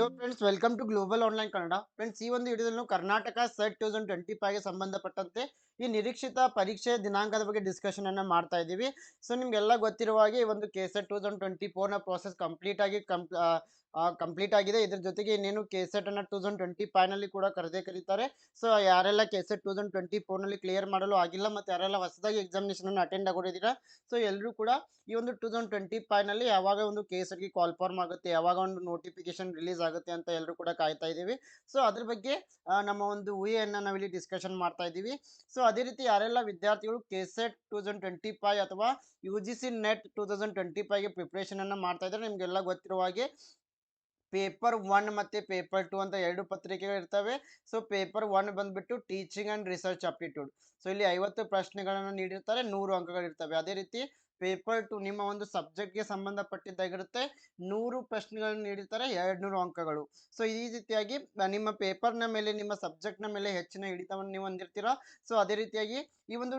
Hello friends welcome to global online Kannada friends ಈ ಒಂದು ವಿಡಿಯೋದಲ್ಲಿ Karnataka SET two thousand twenty ಫೈವ್ಗೆ ಸಂಬಂಧಪಟ್ಟಂತೆ ಈ ನಿರೀಕ್ಷಿತ ಪರೀಕ್ಷೆ ದಿನಾಂಕದ ಬಗ್ಗೆ ಡಿಸ್ಕಷನ್ ಅನ್ನ ಮಾಡ್ತಾ ಇದ್ದೀವಿ. ಸೊ ನಿಮ್ಗೆಲ್ಲ ಗೊತ್ತಿರುವ ಹಾಗೆ ಈ ಒಂದು K SET two thousand twenty ಫೋರ್ನ process complete ಆಗಿ ಕಂಪ್ಲೀಟ್ ಆಗಿದೆ. ಇದ್ರ ಜೊತೆಗೆ ಇನ್ನೇನು ಕೆ ಸೆಟ್ ಅನ್ನ ಟೂ ತೌಸಂಡ್ ಟ್ವೆಂಟಿ ನಲ್ಲಿ ಕೂಡ ಕರೆದೇ ಕರೀತಾರೆ. ಸೊ ಯಾರೆಲ್ಲ K SET two thousand twenty ನಲ್ಲಿ ಕ್ಲಿಯರ್ ಮಾಡಲು ಆಗಿಲ್ಲ ಮತ್ತೆ ಯಾರೆಲ್ಲ ಹೊಸದಾಗಿ ಎಕ್ಸಾಮಿನೇಷನ್ ಅನ್ನು ಅಟೆಂಡ್ ಆಗಿದ್ದೀರಾ ಸೊ ಎಲ್ಲರೂ ಕೂಡ ಈ ಒಂದು ಟೂ ತೌಸಂಡ್ ಟ್ವೆಂಟಿ ನಲ್ಲಿ ಯಾವಾಗ ಒಂದು ಕೆ ಗೆ ಕಾಲ್ ಫಾರ್ಮ್ ಆಗುತ್ತೆ, ಯಾವಾಗ ಒಂದು ನೋಟಿಫಿಕೇಶನ್ ರಿಲೀಸ್ ಆಗುತ್ತೆ ಅಂತ ಎಲ್ಲರೂ ಕೂಡ ಕಾಯ್ತಾ ಇದ್ದೀವಿ. ಸೊ ಅದ್ರ ಬಗ್ಗೆ ನಮ್ಮ ಒಂದು ಊಹೆಯನ್ನ ನಾವಿಲ್ಲಿ ಡಿಸ್ಕಷನ್ ಮಾಡ್ತಾ ಇದ್ದೀವಿ. ಸೊ ಅದೇ ರೀತಿ ಯಾರೆಲ್ಲ ವಿದ್ಯಾರ್ಥಿಗಳು KSET two thousand twenty five ಅಥವಾ U G C NET two thousand twenty ಫೈವ್ಗೆ preparation ಅನ್ನ ಮಾಡ್ತಾ ಇದ್ದಾರೆ ನಿಮಗೆಲ್ಲ ಗೊತ್ತಿರುವ ಹಾಗೆ ಪೇಪರ್ ಒನ್ ಮತ್ತೆ ಪೇಪರ್ ಟು ಅಂತ ಎರಡು ಪತ್ರಿಕೆಗಳು ಇರ್ತವೆ. ಸೊ ಪೇಪರ್ ಒನ್ ಬಂದ್ಬಿಟ್ಟು teaching and research aptitude so ಇಲ್ಲಿ ಐವತ್ತು ಪ್ರಶ್ನೆಗಳನ್ನು ನೀಡಿರ್ತಾರೆ, ನೂರು ಅಂಕಗಳಿರ್ತವೆ. ಅದೇ ರೀತಿ ಪೇಪರ್ ಟು ನಿಮ್ಮ ಒಂದು ಸಬ್ಜೆಕ್ಟ್ಗೆ ಸಂಬಂಧಪಟ್ಟಿದ್ದಾಗಿರುತ್ತೆ. ನೂರು ಪ್ರಶ್ನೆಗಳನ್ನು ನೀಡಿರ್ತಾರೆ ಎರಡು ನೂರು ಅಂಕಗಳು. ಸೊ ಈ ರೀತಿಯಾಗಿ ನಿಮ್ಮ ಪೇಪರ್ನ ಮೇಲೆ, ನಿಮ್ಮ ಸಬ್ಜೆಕ್ಟ್ನ ಮೇಲೆ ಹೆಚ್ಚಿನ ಹಿಡಿತವನ್ನು ನೀವು ಹೊಂದಿರ್ತೀರಾ? ಸೊ ಅದೇ ರೀತಿಯಾಗಿ, ಈ ಒಂದು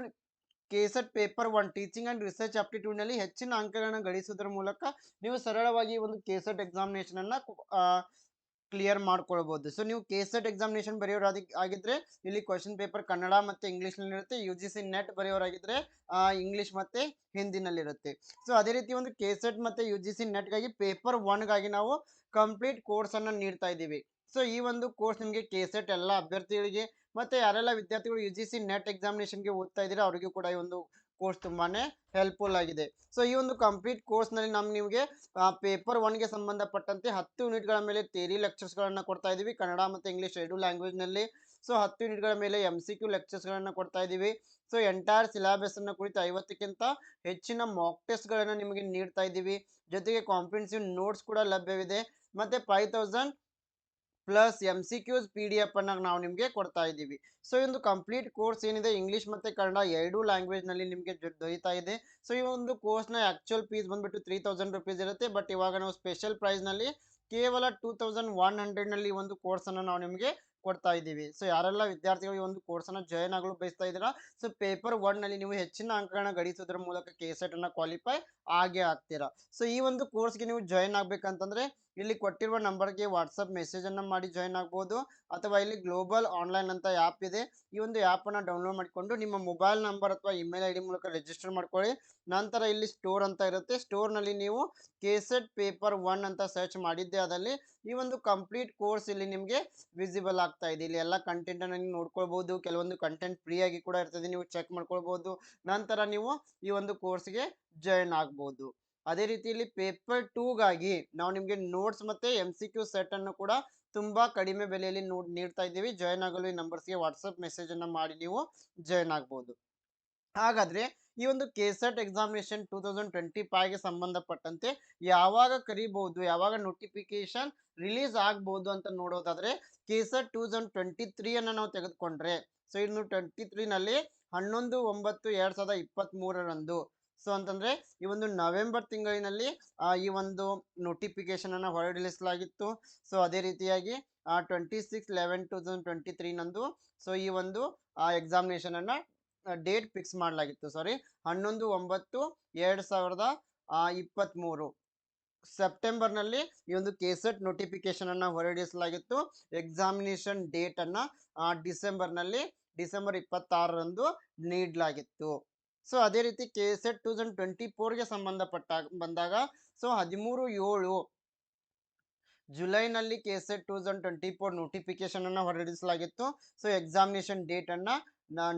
KSET paper one, teaching and ರಿಸರ್ಚ್ನಲ್ಲಿ ಹೆಚ್ಚಿನ ಅಂಕಗಳನ್ನು ಗಳಿಸುವುದರ ಮೂಲಕ ನೀವು ಸರಳವಾಗಿ ಒಂದು ಕೆಸೆಟ್ ಎಕ್ಸಾಮಿನೇಷನ್ ಅನ್ನ ಕ್ಲಿಯರ್ ಮಾಡ್ಕೊಳ್ಬಹುದು ಸೊ ನೀವು ಕೆಸೆಟ್ ಎಕ್ಸಾಮಿನೇಷನ್ ಬರೆಯೋರಾದಿ ಆಗಿದ್ರೆ ಇಲ್ಲಿ ಕ್ವಶನ್ ಪೇಪರ್ ಕನ್ನಡ ಮತ್ತೆ ಇಂಗ್ಲಿಷ್ನಲ್ಲಿ ಇರುತ್ತೆ ಯು ಜಿ ಸಿ ನೆಟ್ ಬರೆಯೋರಾಗಿದ್ರೆ ಇಂಗ್ಲಿಷ್ ಮತ್ತೆ ಹಿಂದಿನಲ್ಲಿರುತ್ತೆ. ಸೊ ಅದೇ ರೀತಿ ಒಂದು ಕೆಸೆಟ್ ಮತ್ತೆ ಯು ಜಿ ಸಿ ನೆಟ್ಗಾಗಿ ಪೇಪರ್ ಒನ್ಗಾಗಿ ನಾವು ಕಂಪ್ಲೀಟ್ ಕೋರ್ಸ್ ಅನ್ನ ನೀಡ್ತಾ ಇದ್ದೀವಿ. ಸೊ ಈ ಒಂದು ಕೋರ್ಸ್ ನಿಮಗೆ ಕೆಸೆಟ್ ಎಲ್ಲ ಅಭ್ಯರ್ಥಿಗಳಿಗೆ ಮತ್ತೆ ಯಾರೆಲ್ಲ ವಿದ್ಯಾರ್ಥಿಗಳು ಯು ಜಿ ಸಿ ನೆಟ್ ಎಕ್ಸಾಮಿನೇಷನ್ಗೆ ಓದ್ತಾ ಇದ್ದೀರಾ ಅವರಿಗೂ ಕೂಡ ಈ ಒಂದು ಕೋರ್ಸ್ ತುಂಬಾನೇ ಹೆಲ್ಪ್ಫುಲ್ ಆಗಿದೆ. ಸೊ ಈ ಒಂದು ಕಂಪ್ಲೀಟ್ ಕೋರ್ಸ್ನಲ್ಲಿ ನಾವು ನಿಮಗೆ ಪೇಪರ್ ಒನ್ಗೆ ಸಂಬಂಧಪಟ್ಟಂತೆ ಹತ್ತು ಯೂನಿಟ್ಗಳ ಮೇಲೆ ಥೇರಿ ಲೆಕ್ಚರ್ಸ್ಗಳನ್ನು ಕೊಡ್ತಾ ಇದ್ದೀವಿ ಕನ್ನಡ ಮತ್ತು ಇಂಗ್ಲೀಷ್ ಎರಡು ಲ್ಯಾಂಗ್ವೇಜ್ನಲ್ಲಿ ಸೊ ಹತ್ತು ಯೂನಿಟ್ಗಳ ಮೇಲೆ ಎಂ ಸಿ ಕ್ಯೂ ಲೆಕ್ಚರ್ಸ್ಗಳನ್ನು ಕೊಡ್ತಾ ಇದ್ದೀವಿ ಸೊ ಎಂಟೈರ್ ಸಿಲಬಸ್ ಅನ್ನು ಕುರಿತು ಐವತ್ತಕ್ಕಿಂತ ಹೆಚ್ಚಿನ ಮಾಕ್ ಟೆಸ್ಟ್ಗಳನ್ನು ನಿಮಗೆ ನೀಡ್ತಾ ಇದ್ದೀವಿ ಜೊತೆಗೆ ಕಾಂಪ್ರಿಹೆನ್ಸಿವ್ ನೋಟ್ಸ್ ಕೂಡ ಲಭ್ಯವಿದೆ. ಮತ್ತೆ five thousand plus M C Qs P D F ಅನ್ನ ನಾವು ನಿಮಗೆ ಕೊಡ್ತಾ ಇದ್ದೀವಿ. ಸೊ ಈ ಒಂದು ಕಂಪ್ಲೀಟ್ ಕೋರ್ಸ್ ಏನಿದೆ ಇಂಗ್ಲೀಷ್ ಮತ್ತೆ ಕನ್ನಡ ಎರಡೂ ಲ್ಯಾಂಗ್ವೇಜ್ನಲ್ಲಿ ನಿಮಗೆ ದೊರೀತಾ ಇದೆ. ಸೊ ಈ ಒಂದು ಕೋರ್ಸ್ನ ಆಕ್ಚುಯಲ್ ಫೀಸ್ ಬಂದ್ಬಿಟ್ಟು ತ್ರೀ ತೌಸಂಡ್ ರುಪೀಸ್ ಇರುತ್ತೆ. ಬಟ್ ಇವಾಗ ನಾವು ಸ್ಪೆಷಲ್ನಲ್ಲಿ ಕೇವಲ ಟೂ ತೌಸಂಡ್ ಒನ್ ಹಂಡ್ರೆಡ್ನಲ್ಲಿ ಒಂದು ಕೋರ್ಸನ್ನು ನಾವು ನಿಮಗೆ ಕೊಡ್ತಾ ಇದ್ದೀವಿ. ಸೊ ಯಾರೆಲ್ಲ ವಿದ್ಯಾರ್ಥಿಗಳು ಈ ಒಂದು ಕೋರ್ಸನ್ನು ಜಾಯ್ನ್ ಆಗಲು ಬಯಸ್ತಾ ಇದ್ದೀರಾ? ಸೊ ಪೇಪರ್ನಲ್ಲಿ ನೀವು ಹೆಚ್ಚಿನ ಅಂಕಗಳನ್ನ ಗಳಿಸೋದ್ರ ಮೂಲಕ ಕೆ ಸೆಟ್ ಅನ್ನ ಕ್ವಾಲಿಫೈ ಆಗೇ ಆಗ್ತೀರಾ. ಸೊ ಈ ಒಂದು ಕೋರ್ಸ್ಗೆ ನೀವು ಜಾಯ್ನ್ ಆಗ್ಬೇಕಂತಂದ್ರೆ ಇಲ್ಲಿ ಕೊಟ್ಟಿರುವ ನಂಬರ್ಗೆ ವಾಟ್ಸಪ್ ಮೆಸೇಜ್ ಅನ್ನು ಮಾಡಿ ಜಾಯ್ನ್ ಆಗ್ಬೋದು. ಅಥವಾ ಇಲ್ಲಿ ಗ್ಲೋಬಲ್ ಆನ್ಲೈನ್ ಅಂತ ಆ್ಯಪ್ ಇದೆ. ಈ ಒಂದು ಆ್ಯಪ್ ಅನ್ನು ಡೌನ್ಲೋಡ್ ಮಾಡಿಕೊಂಡು ನಿಮ್ಮ ಮೊಬೈಲ್ ನಂಬರ್ ಅಥವಾ ಇಮೇಲ್ ಐ ಮೂಲಕ ರಿಜಿಸ್ಟರ್ ಮಾಡ್ಕೊಳ್ಳಿ. ನಂತರ ಇಲ್ಲಿ ಸ್ಟೋರ್ ಅಂತ ಇರುತ್ತೆ. ಸ್ಟೋರ್ನಲ್ಲಿ ನೀವು ಕೆಸೆಟ್ ಪೇಪರ್ ಒನ್ ಅಂತ ಸರ್ಚ್ ಮಾಡಿದ್ದೆ ಅದರಲ್ಲಿ. ಈ ಒಂದು ಕಂಪ್ಲೀಟ್ ಕೋರ್ಸ್ ಇಲ್ಲಿ ನಿಮಗೆ ವಿಸಿಬಲ್ ಆಗ್ತಾ ಇದೆ. ಇಲ್ಲಿ ಎಲ್ಲ ಕಂಟೆಂಟ್ ಅನ್ನು ನೀವು ನೋಡ್ಕೊಳ್ಬಹುದು ಕೆಲವೊಂದು ಕಂಟೆಂಟ್ ಫ್ರೀ ಆಗಿ ಕೂಡ ಇರ್ತದೆ. ನೀವು ಚೆಕ್ ಮಾಡ್ಕೊಳ್ಬಹುದು ನಂತರ ನೀವು ಈ ಒಂದು ಕೋರ್ಸ್ಗೆ ಜಾಯ್ನ್ ಆಗ್ಬಹುದು ಅದೇ ರೀತಿಯಲ್ಲಿ ಪೇಪರ್ ಟೂಗಾಗಿ ನಾವು ನಿಮಗೆ ನೋಟ್ಸ್ ಮತ್ತೆ ಎಂ ಸಿ ಕ್ಯೂ ಸೆಟ್ ಅನ್ನು ಕೂಡ ತುಂಬಾ ಕಡಿಮೆ ಬೆಲೆಯಲ್ಲಿ ನೋಡ್, ನೀಡ್ತಾ ಇದ್ದೀವಿ. ಜಾಯ್ನ್ ಆಗಲು ಈ ನಂಬರ್ಸ್ಗೆ ವಾಟ್ಸಪ್ ಮೆಸೇಜ್ ಅನ್ನ ಮಾಡಿ ನೀವು ಜಾಯ್ನ್ ಆಗ್ಬೋದು. ಹಾಗಾದ್ರೆ ಈ ಒಂದು KSET examination two thousand twenty ಫೈವ್ಗೆ ಸಂಬಂಧಪಟ್ಟಂತೆ ಯಾವಾಗ ಕರಿಬಹುದು, ಯಾವಾಗ ನೋಟಿಫಿಕೇಶನ್ ರಿಲೀಸ್ ಆಗ್ಬೋದು ಅಂತ ನೋಡೋದಾದ್ರೆ KSET two thousand twenty three ಅನ್ನ ನಾವು ತೆಗೆದುಕೊಂಡ್ರೆ ಸೊ ಇನ್ನು ಟ್ವೆಂಟಿ ತ್ರೀನಲ್ಲಿ ಹನ್ನೊಂದು, ಒಂಬತ್ತು, ಎರಡ್ ಸಾವಿರದ ಇಪ್ಪತ್ತ್ ಮೂರರಂದು ಸೊ ಅಂತಂದ್ರೆ ಈ ಒಂದು ನವೆಂಬರ್ ತಿಂಗಳಿನಲ್ಲಿ ಈ ಒಂದು ನೋಟಿಫಿಕೇಶನ್ ಅನ್ನ ಹೊರಡಿಸಲಾಗಿತ್ತು ಸೊ ಅದೇ ರೀತಿಯಾಗಿ twenty six eleven two thousand twenty ತ್ರೀನಂದು so ಈ ಒಂದು ಎಕ್ಸಾಮಿನೇಷನ್ ಅನ್ನ ಡೇಟ್ ಫಿಕ್ಸ್ ಮಾಡಲಾಗಿತ್ತು. ಸಾರಿ ಹನ್ನೊಂದು ಒಂಬತ್ತು ಎರಡು ಸಾವಿರದ ಇಪ್ಪತ್ತ್ಮೂರು ಸೆಪ್ಟೆಂಬರ್ನಲ್ಲಿ ಈ ಒಂದು ಕೆಸೆಟ್ ನೋಟಿಫಿಕೇಶನ್ ಅನ್ನ ಹೊರಡಿಸಲಾಗಿತ್ತು ಎಕ್ಸಾಮಿನೇಷನ್ ಡೇಟ್ ಅನ್ನ ಆ, ಡಿಸೆಂಬರ್ನಲ್ಲಿ ಡಿಸೆಂಬರ್ ಇಪ್ಪತ್ತಾರರಂದು ನೀಡಲಾಗಿತ್ತು. ಸೊ, ಅದೇ ರೀತಿ K S Ed two thousand twenty ಫೋರ್ಗೆ ಸಂಬಂಧಪಟ್ಟ, ಬಂದಾಗ, ಸೊ, ಹದಿಮೂರು ಏಳು ಜುಲೈನಲ್ಲಿ K S Ed two thousand twenty four notification ಅನ್ನು ಹೊರಡಿಸಲಾಗಿತ್ತು. ಸೊ ಎಕ್ಸಾಮಿನೇಷನ್ ಡೇಟ್ ಅನ್ನು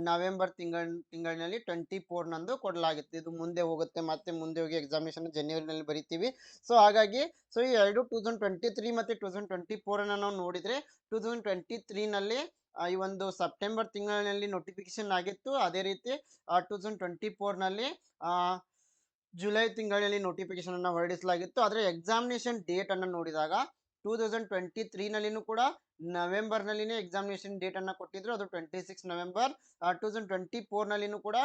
ನವೆಂಬರ್ ತಿಂಗಳ, ತಿಂಗಳಿನಲ್ಲಿ ಟ್ವೆಂಟಿ ನಂದು ಕೊಡಲಾಗಿತ್ತು. ಇದು ಮುಂದೆ ಹೋಗುತ್ತೆ, ಮತ್ತೆ ಮುಂದೆ ಹೋಗಿ ಎಕ್ಸಾಮಿನೇಷನ್ ಜನವರಿನಲ್ಲಿ ಬರಿತೀವಿ. ಸೊ, ಹಾಗಾಗಿ, ಸೊ, ಈ ಎರಡು ಟೂ ತೌಸಂಡ್ ಟ್ವೆಂಟಿ ತ್ರೀ ಮತ್ತು ಟೂ ತೌಸಂಡ್ ಟ್ವೆಂಟಿ ಫೋರನ್ನು ನಾವು ನೋಡಿದರೆ ಟೂ ತೌಸಂಡ್ ಟ್ವೆಂಟಿ ತ್ರೀನಲ್ಲಿ ಈ ಒಂದು ಸೆಪ್ಟೆಂಬರ್ ತಿಂಗಳಿನಲ್ಲಿ ನೋಟಿಫಿಕೇಶನ್ ಆಗಿತ್ತು. ಅದೇ ರೀತಿ ಟೂ ತೌಸಂಡ್ ಟ್ವೆಂಟಿ ಫೋರ್ನಲ್ಲಿ ಜುಲೈ ತಿಂಗಳಲ್ಲಿ ನೋಟಿಫಿಕೇಶನ್ ಅನ್ನು ಹೊರಡಿಸಲಾಗಿತ್ತು. ಆದರೆ ಎಕ್ಸಾಮಿನೇಷನ್ ಡೇಟ್ ಅನ್ನು ನೋಡಿದಾಗ ಟೂ ತೌಸಂಡ್ ಟ್ವೆಂಟಿ ತ್ರೀನಲ್ಲಿನೂ ಕೂಡ ನವೆಂಬರ್ನಲ್ಲಿನೇ ಎಕ್ಸಾಮಿನೇಷನ್ ಡೇಟ್ ಅನ್ನ ಕೊಟ್ಟಿದ್ರು. ಅದು twenty six November two thousand twenty ಫೋರ್ನಲ್ಲಿನೂ ಕೂಡ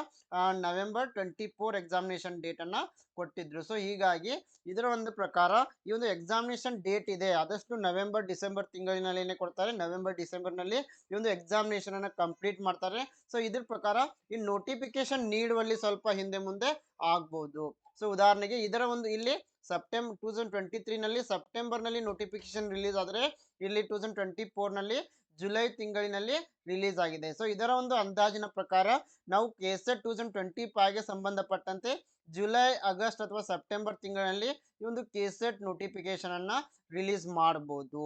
November twenty four examination date ಅನ್ನ ಕೊಟ್ಟಿದ್ರು. ಸೊ ಹೀಗಾಗಿ ಇದರ ಒಂದು ಪ್ರಕಾರ ಈ ಒಂದು ಎಕ್ಸಾಮಿನೇಷನ್ ಡೇಟ್ ಇದೆ. ಆದಷ್ಟು ನವೆಂಬರ್, ಡಿಸೆಂಬರ್ ತಿಂಗಳಿನಲ್ಲಿನೇ ಕೊಡ್ತಾರೆ. ನವೆಂಬರ್ ಡಿಸೆಂಬರ್ನಲ್ಲಿ ಈ ಒಂದು ಎಕ್ಸಾಮಿನೇಷನ್ ಅನ್ನ ಕಂಪ್ಲೀಟ್ ಮಾಡ್ತಾರೆ. ಸೊ ಇದ್ರ ಪ್ರಕಾರ ಈ ನೋಟಿಫಿಕೇಶನ್ ನೀಡುವಲ್ಲಿ ಸ್ವಲ್ಪ ಹಿಂದೆ ಮುಂದೆ ಆಗ್ಬಹುದು ಸೊ ಉದಾಹರಣೆಗೆ ಇದರ ಒಂದು ಇಲ್ಲಿ ಸೆಪ್ಟೆಂಬರ್ ಟೂ ತೌಸಂಡ್ ಟ್ವೆಂಟಿ ತ್ರೀನಲ್ಲಿ ಸೆಪ್ಟೆಂಬರ್ನಲ್ಲಿ ನೋಟಿಫಿಕೇಶನ್ ರಿಲೀಸ್ ಆದರೆ ಇಲ್ಲಿ ಟೂ ತೌಸಂಡ್ ಟ್ವೆಂಟಿ ಫೋರ್ನಲ್ಲಿ ಜುಲೈ ತಿಂಗಳಿನಲ್ಲಿ ರಿಲೀಸ್ ಆಗಿದೆ. ಸೊ ಇದರ ಒಂದು ಅಂದಾಜಿನ ಪ್ರಕಾರ ನಾವು ಕೆಸೆಟ್ ಟೂ ತೌಸಂಡ್ ಟ್ವೆಂಟಿ ಫೈವ್ಗೆ ಸಂಬಂಧಪಟ್ಟಂತೆ ಜುಲೈ ಆಗಸ್ಟ್ ಅಥವಾ ಸೆಪ್ಟೆಂಬರ್ ತಿಂಗಳಲ್ಲಿ ಈ ಒಂದು ಕೆಸೆಟ್ ನೋಟಿಫಿಕೇಶನ್ ಅನ್ನ ರಿಲೀಸ್ ಮಾಡ್ಬೋದು.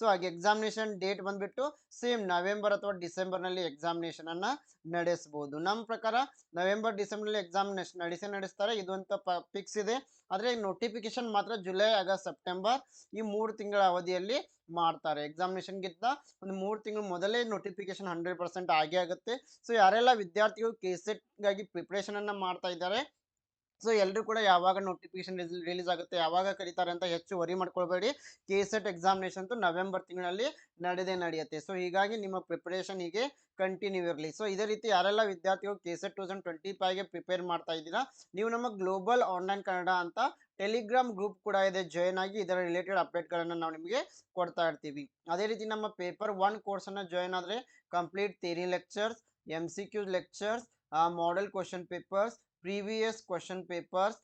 ಸೊ ಹಾಗೆ ಎಕ್ಸಾಮಿನೇಷನ್ ಡೇಟ್ ಬಂದ್ಬಿಟ್ಟು ಸೇಮ್ ನವೆಂಬರ್ ಅಥವಾ ಡಿಸೆಂಬರ್ನಲ್ಲಿ ಎಕ್ಸಾಮಿನೇಷನ್ ಅನ್ನ ನಡೆಸ್ಬೋದು. ನಮ್ಮ ಪ್ರಕಾರ ನವೆಂಬರ್ ಡಿಸೆಂಬರ್ನಲ್ಲಿ ಎಕ್ಸಾಮಿನೇಷನ್ ನಡೆಸಿ ನಡೆಸ್ತಾರೆ. ಇದು ಅಂತ ಫಿಕ್ಸ್ ಇದೆ. ಆದರೆ ನೋಟಿಫಿಕೇಶನ್ ಮಾತ್ರ ಜುಲೈ ಆಗಸ್ಟ್ ಸೆಪ್ಟೆಂಬರ್ ಈ ಮೂರು ತಿಂಗಳ ಅವಧಿಯಲ್ಲಿ ಮಾಡ್ತಾರೆ. ಎಕ್ಸಾಮಿನೇಷನ್ಗಿಂತ ಒಂದು ಮೂರು ತಿಂಗಳು ಮೊದಲೇ ನೋಟಿಫಿಕೇಶನ್ ಹಂಡ್ರೆಡ್ ಪರ್ಸೆಂಟ್ ಆಗೇ ಆಗುತ್ತೆ. ಸೊ ಯಾರೆಲ್ಲ ವಿದ್ಯಾರ್ಥಿಗಳು ಕೆ ಸೆಟ್ಗಾಗಿ ಪ್ರಿಪ್ರೇಷನನ್ನು ಮಾಡ್ತಾ ಇದ್ದಾರೆ ಸೊ ಎಲ್ಲರೂ ಕೂಡ ಯಾವಾಗ ನೋಟಿಫಿಕೇಶನ್ ರಿಲೀಸ್ ಆಗುತ್ತೆ, ಯಾವಾಗ ಕರೀತಾರೆ ಅಂತ ಹೆಚ್ಚು ವರಿ ಮಾಡ್ಕೊಳ್ಬೇಡಿ. ಕೆ ಸೆಟ್ ಎಕ್ಸಾಮಿನೇಷನ್ ನವೆಂಬರ್ ತಿಂಗಳಲ್ಲಿ ನಡೆದೇ ನಡೆಯುತ್ತೆ. ಸೊ ಹೀಗಾಗಿ ನಿಮ್ಮ ಪ್ರಿಪರೇಷನ್ ಹೀಗೆ ಕಂಟಿನ್ಯೂ ಇರಲಿ. ಸೊ ಇದೇ ರೀತಿ ಯಾರೆಲ್ಲ ವಿದ್ಯಾರ್ಥಿಗಳು K SET two thousand twenty ಫೈವ್ಗೆ prepare ಮಾಡ್ತಾ ಇದ್ದೀರಾ, ನೀವು ನಮ್ಮ ಗ್ಲೋಬಲ್ ಆನ್ಲೈನ್ ಕನ್ನಡ ಅಂತ ಟೆಲಿಗ್ರಾಮ್ ಗ್ರೂಪ್ ಕೂಡ ಇದೆ. ಜಾಯ್ನ್ ಆಗಿ ಇದರ ರಿಲೇಟೆಡ್ ಅಪ್ಡೇಟ್ಗಳನ್ನು ನಾವು ನಿಮಗೆ ಕೊಡ್ತಾ ಇರ್ತೀವಿ. ಅದೇ ರೀತಿ ನಮ್ಮ ಪೇಪರ್ ಒನ್ ಕೋರ್ಸನ್ನು ಜಾಯ್ನ್ ಆದರೆ complete theory lectures M C Q lectures model question papers previous question papers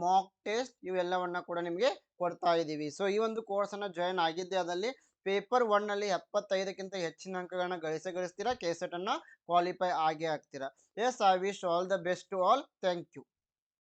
mock test ಇವೆಲ್ಲವನ್ನ ಕೂಡ ನಿಮಗೆ ಕೊಡ್ತಾ ಇದ್ದೀವಿ ಸೊ ಈ ಒಂದು ಕೋರ್ಸನ್ನು ಜಾಯಿನ್ ಆಗಿದ್ದೆ ಅದಲ್ಲಿ ಪೇಪರ್ ಒನ್ನಲ್ಲಿ ಎಪ್ಪತ್ತೈದಕ್ಕಿಂತ ಹೆಚ್ಚಿನ ಅಂಕಗಳನ್ನ ಗಳಿಸಿ ಗಳಿಸ್ತೀರಾ ಕೆಸೆಟ್ ಅನ್ನ ಕ್ವಾಲಿಫೈ ಆಗೇ ಆಗ್ತೀರಾ yes I wish all the best to all thank you